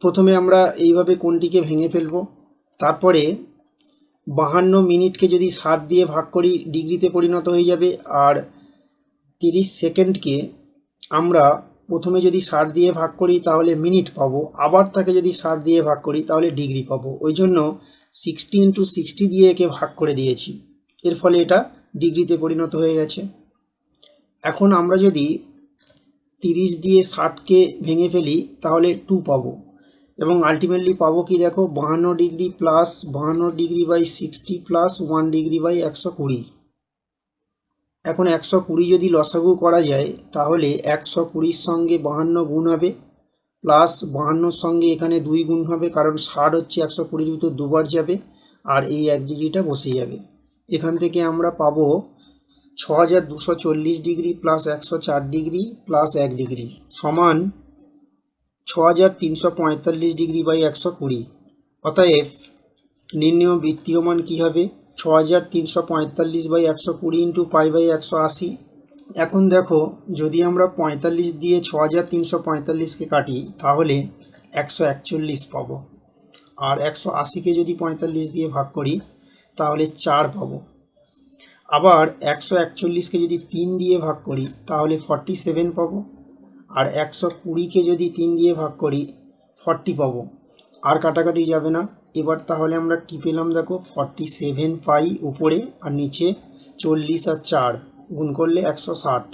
প্রথমে আমরা এইভাবে কোণটিকে ভেঙে ফেলব, তারপরে বাহান্ন মিনিটকে যদি ষাট দিয়ে ভাগ করি, ডিগ্রিতে পরিণত হয়ে যাবে, আর তিরিশ সেকেন্ডকে আমরা প্রথমে যদি ষাট দিয়ে ভাগ করি, তাহলে মিনিট পাবো। আবার তাকে যদি ষাট দিয়ে ভাগ করি, তাহলে ডিগ্রি পাবো। ওই জন্য সিক্সটি ইন্টু সিক্সটি দিয়ে একে ভাগ করে দিয়েছি। এর ফলে এটা ডিগ্রিতে পরিণত হয়ে গেছে। এখন আমরা যদি তিরিশ দিয়ে ষাটকে ভেঙে ফেলি, তাহলে টু পাবো। এবং আলটিমেটলি পাবো কি দেখো, বাহান্ন ডিগ্রি প্লাস বাহান্ন degree by sixty plus one degree by একশো কুড়ি। এখন একশো কুড়ি যদি লসাগু করা যায়, তাহলে একশো কুড়ির সঙ্গে বাহান্ন গুণ হবে প্লাস বাহান্নর সঙ্গে এখানে দুই গুণ হবে, কারণ ষাট হচ্ছে একশো কুড়ির ভিতর দুবার যাবে, আর এই এক ডিগ্রিটা বসে যাবে। এখান থেকে আমরা পাবো ছ হাজার দুশো চল্লিশ ডিগ্রি প্লাস একশো চার ডিগ্রি প্লাস এক ডিগ্রি সমান ছ হাজার তিনশো পঁয়তাল্লিশ ডিগ্রি বাই একশো কুড়ি। অতএব নির্ণয় বৃত্তীয় মান কী হবে? ছ হাজার তিনশো পঁয়তাল্লিশ বাই একশো কুড়ি ইন্টু পাই বাই একশো আশি। এখন দেখো, যদি আমরা পঁয়তাল্লিশ দিয়ে ছ হাজার তিনশো পঁয়তাল্লিশকে কাটি, তাহলে একশো একচল্লিশ পাবো। আর একশো আশিকে যদি পঁয়তাল্লিশ দিয়ে ভাগ করি, তাহলে চার পাবো। আবার একশো একচল্লিশকে যদি তিন দিয়ে ভাগ করি, তাহলে ফর্টি সেভেন পাবো। আর একশো কুড়িকে যদি তিন দিয়ে ভাগ করি ফর্টি পাবো। আর কাটাকাটি যাবে না। এবার তাহলে আমরা কি পেলাম দেখো? ফর্টি সেভেন পাই উপরে আর নিচে চল্লিশ আর চার। গুণ করলে একশো ষাট।